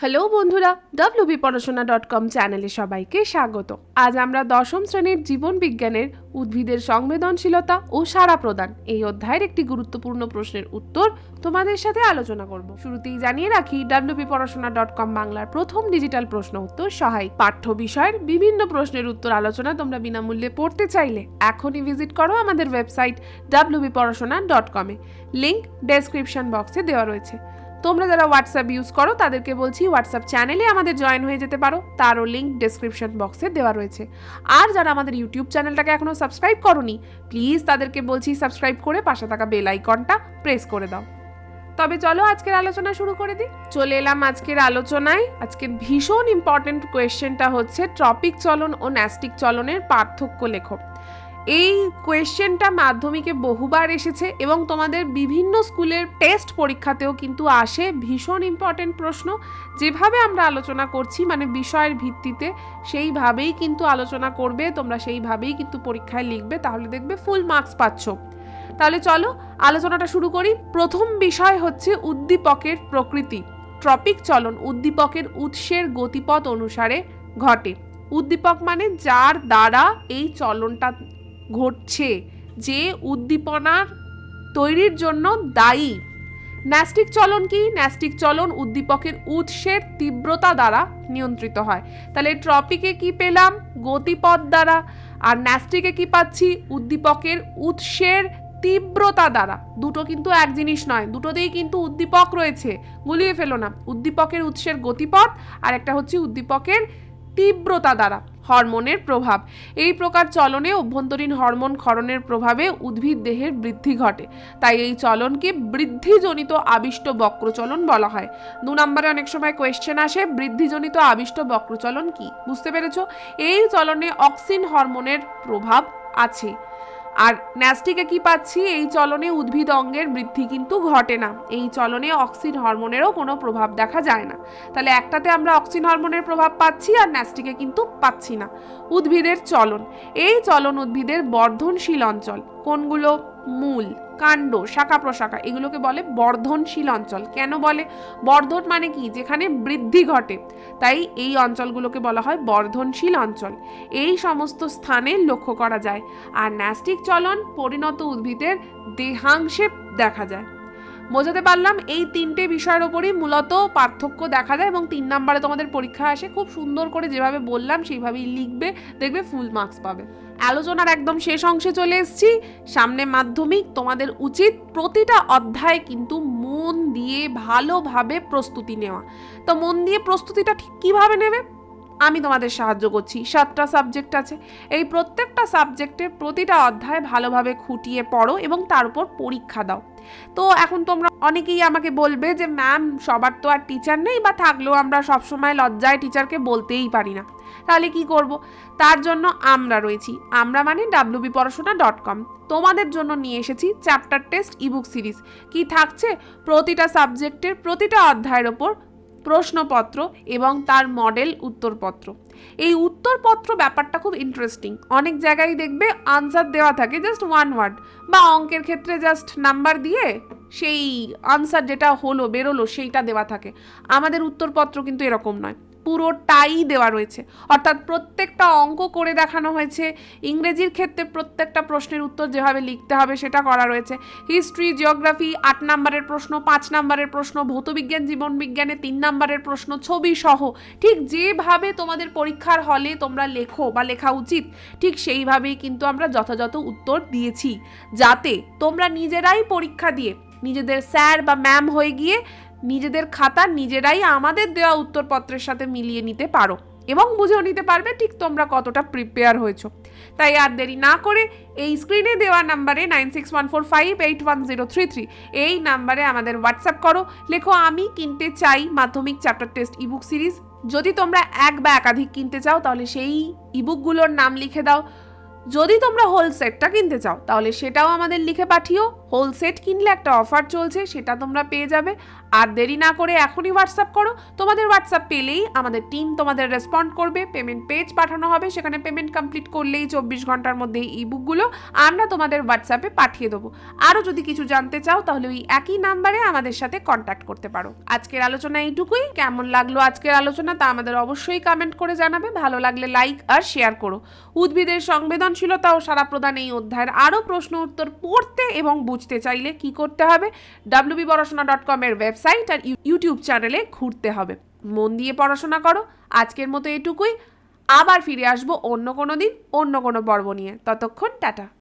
Hello বন্ধুরা WB Porashona dot com চ্যানেলে সবাইকে স্বাগত। আজ আমরা দশম শ্রেণির জীবন বিজ্ঞানের উদ্ভিদের সংবেদনশীলতা ও সারা প্রদান এই অধ্যায়ের একটি গুরুত্বপূর্ণ প্রশ্নের উত্তর তোমাদের সাথে আলোচনা করব। শুরুতেই জানিয়ে রাখি ডাব্লিউবি পড়াশোনা ডট কম বাংলার প্রথম ডিজিটাল প্রশ্ন উত্তর সহায় পাঠ্য বিষয়ের বিভিন্ন প্রশ্নের উত্তর আলোচনা তোমরা বিনামূল্যে পড়তে চাইলে এখনই ভিজিট করো আমাদের ওয়েবসাইট ডাব্লিউবি পড়াশোনা ডট কমে লিঙ্ক ডেসক্রিপশন বক্সে দেওয়া রয়েছে। তোমরা যারা হোয়াটসঅ্যাপ ইউজ করো, তাদেরকে বলছি হোয়াটসঅ্যাপ চ্যানেলে আমাদের জয়েন হয়ে যেতে পারো। তারও লিঙ্ক ডেসক্রিপশন বক্সে দেওয়া রয়েছে। আর যারা আমাদের ইউটিউব চ্যানেলটাকে এখনও সাবস্ক্রাইব করনি প্লিজ তাদেরকে বলছি সাবস্ক্রাইব করে পাশে থাকা বেল আইকনটা প্রেস করে দাও। তবে চলো আজকের আলোচনা শুরু করে দিই। চলে এলাম আজকের আলোচনায়। আজকের ভীষণ ইম্পর্টেন্ট কোয়েশ্চেনটা হচ্ছে ট্রপিক চলন ও ন্যাস্টিক চলনের পার্থক্য লেখো। এই কোয়েশ্চেনটা মাধ্যমিকে বহুবার এসেছে এবং তোমাদের বিভিন্ন স্কুলের টেস্ট পরীক্ষাতেও কিন্তু আসে ভীষণ ইম্পর্টেন্ট প্রশ্ন। যেভাবে আমরা আলোচনা করছি মানে বিষয়ের ভিত্তিতে, সেইভাবেই কিন্তু আলোচনা করবে, তোমরা সেইভাবেই কিন্তু পরীক্ষায় লিখবে, তাহলে দেখবে ফুল মার্কস পাচ্ছ। তাহলে চলো, আলোচনাটা শুরু করি। প্রথম বিষয় হচ্ছে উদ্দীপকের প্রকৃতি। ট্রপিক চলন উদ্দীপকের উৎসের গতিপথ অনুসারে ঘটে। উদ্দীপক মানে যার দ্বারা এই চলনটা ঘটছে যে উদ্দীপনার তৈরির জন্য দায়ী। ন্যাস্টিক চলন কি? ন্যাস্টিক চলন উদ্দীপকের উৎসের তীব্রতা দ্বারা নিয়ন্ত্রিত হয়। তাহলে ট্রপিকে কি পেলাম? গতিপথ দ্বারা। আর ন্যাস্টিকে কি পাচ্ছি? উদ্দীপকের উৎসের তীব্রতা দ্বারা। দুটো কিন্তু এক জিনিস নয়, দুটোতেই কিন্তু উদ্দীপক রয়েছে। গুলিয়ে ফেলো না। উদ্দীপকের উৎসের গতিপথ আর একটা হচ্ছে উদ্দীপকের তীব্রতা দ্বারা। হরমোনের প্রভাব। এই প্রকার চলনে অভ্যন্তরীণ হরমোন ক্ষরণের প্রভাবে উদ্ভিদ দেহের বৃদ্ধি ঘটে। তাই এই চলনকে বৃদ্ধিজনিত আবিষ্ট বক্রচলন বলা হয়। দু নম্বরে অনেক সময় কোয়েশ্চেন আসে, বৃদ্ধিজনিত আবিষ্ট বক্রচলন কি? বুঝতে পেরেছ? এই চলনে অক্সিন হরমোনের প্রভাব আছে। আর ন্যাস্টিকে কি পাচ্ছি? এই চলনে উদ্ভিদ অঙ্গের বৃদ্ধি কিন্তু ঘটে না। এই চলনে অক্সিন হরমোনেরও কোনো প্রভাব দেখা যায় না। তাহলে একটাতে আমরা অক্সিন হরমোনের প্রভাব পাচ্ছি আর ন্যাস্টিকে কিন্তু পাচ্ছি না। উদ্ভিদের চলন। এই চলন উদ্ভিদের বর্ধনশীল অঞ্চল। কোনগুলো? মূল। কাণ্ড, শাখা প্রশাখা, এগুলোকে বলে বর্ধনশীল অঞ্চল। কেন বলে? বর্ধন মানে কি? যেখানে বৃদ্ধি ঘটে। তাই এই অঞ্চলগুলোকে বলা হয় বর্ধনশীল অঞ্চল। এই সমস্ত স্থানে লক্ষ্য করা যায়। আর ন্যাস্টিক চলন, পরিণত উদ্ভিদের দেহাংশে দেখা যায়। বোঝাতে পারলাম এই তিনটে বিষয়ের ওপরই মূলত পার্থক্য দেখা যায় এবং তিন নাম্বারে তোমাদের পরীক্ষা আসে। খুব সুন্দর করে যেভাবে বললাম, সেইভাবেই লিখবে, দেখবে ফুল মার্কস পাবে। আলোচনার একদম শেষ অংশে চলে এসেছি। সামনে মাধ্যমিক, তোমাদের উচিত প্রতিটা অধ্যায় কিন্তু মন দিয়ে ভালোভাবে প্রস্তুতি নেওয়া। তো মন দিয়ে প্রস্তুতিটা ঠিক কীভাবে নেবে? আমি তোমাদের সাহায্য করছি। সাতটা সাবজেক্ট আছে। এই প্রত্যেকটা সাবজেক্টের প্রতিটা অধ্যায় ভালোভাবে খুঁটিয়ে পড়ো এবং তার উপর পরীক্ষা দাও। তো এখন তোমরা অনেকেই আমাকে বলবে যে, ম্যাম, সবার তো আর টিচার নেই বা থাকলেও আমরা সবসময় লজ্জায় টিচারকে বলতেই পারি না। তাহলে কি করব? তার জন্য আমরা রয়েছি। আমরা মানে ডাব্লিউবি পড়াশোনা ডট কম তোমাদের জন্য নিয়ে এসেছি চ্যাপ্টার টেস্ট ইবুক সিরিজ কি থাকছে? প্রতিটা সাবজেক্টের প্রতিটা অধ্যায়ের ওপর প্রশ্নপত্র এবং তার মডেল উত্তরপত্র। এই উত্তরপত্র ব্যাপারটা খুব ইন্টারেস্টিং অনেক জায়গায় দেখবে আনসার দেওয়া থাকে জাস্ট ওয়ান ওয়ার্ড বা অঙ্কের ক্ষেত্রে জাস্ট নাম্বার দিয়ে সেই আনসার যেটা হলো, বেরোলো, সেইটা দেওয়া থাকে। আমাদের উত্তরপত্র কিন্তু এরকম নয়। পুরোটাই দেওয়া রয়েছে। অর্থাৎ প্রত্যেকটা অঙ্ক করে দেখানো হয়েছে। ইংরেজির ক্ষেত্রে প্রত্যেকটা প্রশ্নের উত্তর যেভাবে লিখতে হবে সেটা করা রয়েছে। হিস্ট্রি, জিওগ্রাফি, আট নম্বরের প্রশ্ন, পাঁচ নম্বরের প্রশ্ন, ভৌতবিজ্ঞান, জীবন বিজ্ঞানে তিন নম্বরের প্রশ্ন, ছবি সহ। ঠিক যেভাবে তোমাদের পরীক্ষার হলে তোমরা লেখো বা লেখা উচিত, ঠিক সেইভাবেই কিন্তু আমরা যথাযথ উত্তর দিয়েছি। যাতে তোমরা নিজেরাই পরীক্ষা দিয়ে নিজেদের স্যার বা ম্যাম হয়ে গিয়ে নিজেদের খাতা নিজেরাই আমাদের দেওয়া উত্তরপত্রের সাথে মিলিয়ে নিতে পারো এবং বুঝেও নিতে পারবে ঠিক তোমরা কতটা প্রিপেয়ার হয়েছো। তাই আর দেরি না করে এই স্ক্রিনে দেওয়া নাম্বারে nine six one four five eight one zero three three এই নাম্বারে আমাদের হোয়াটসঅ্যাপ করো। লেখো, আমি কিনতে চাই মাধ্যমিক চ্যাপ্টার টেস্ট ইবুক সিরিজ যদি তোমরা এক বা একাধিক কিনতে চাও, তাহলে সেই ইবুকগুলোর নাম লিখে দাও। যদি তোমরা হোল সেটটা কিনতে চাও, তাহলে সেটাও আমাদের লিখে পাঠিও। হোল সেট কিনলে একটা অফার চলছে, সেটা তোমরা পেয়ে যাবে। আর দেরি না করে এখনই হোয়াটসঅ্যাপ করো। তোমাদের হোয়াটসঅ্যাপ পেলেই আমাদের টিম তোমাদের রেসপন্ড করবে। পেমেন্ট পেজ পাঠানো হবে। সেখানে পেমেন্ট কমপ্লিট করলেই চব্বিশ ঘণ্টার মধ্যে এই বুকগুলো আমরা তোমাদের হোয়াটসঅ্যাপে পাঠিয়ে দেবো। আরও যদি কিছু জানতে চাও, তাহলে ওই একই নাম্বারে আমাদের সাথে কন্ট্যাক্ট করতে পারো। আজকের আলোচনা এইটুকুই। কেমন লাগল আজকের আলোচনা, তা আমাদের অবশ্যই কমেন্ট করে জানাবে। ভালো লাগলে লাইক আর শেয়ার করো। উদ্ভিদের সংবেদনশীলতা ও সারা প্রদান এই অধ্যায়ের আরও প্রশ্ন উত্তর পড়তে এবং বুঝতে চাইলে কি করতে হবে? ডাব্লিউবি পড়াশোনা ডট কমের ওয়েবসাইট আর ইউটিউব চ্যানেলে ঘুরতে হবে। মন দিয়ে পড়াশোনা করো। আজকের মতো এটুকুই। আবার ফিরে আসব অন্য কোনো দিন, অন্য কোনো পর্ব নিয়ে। ততক্ষণ টাটা।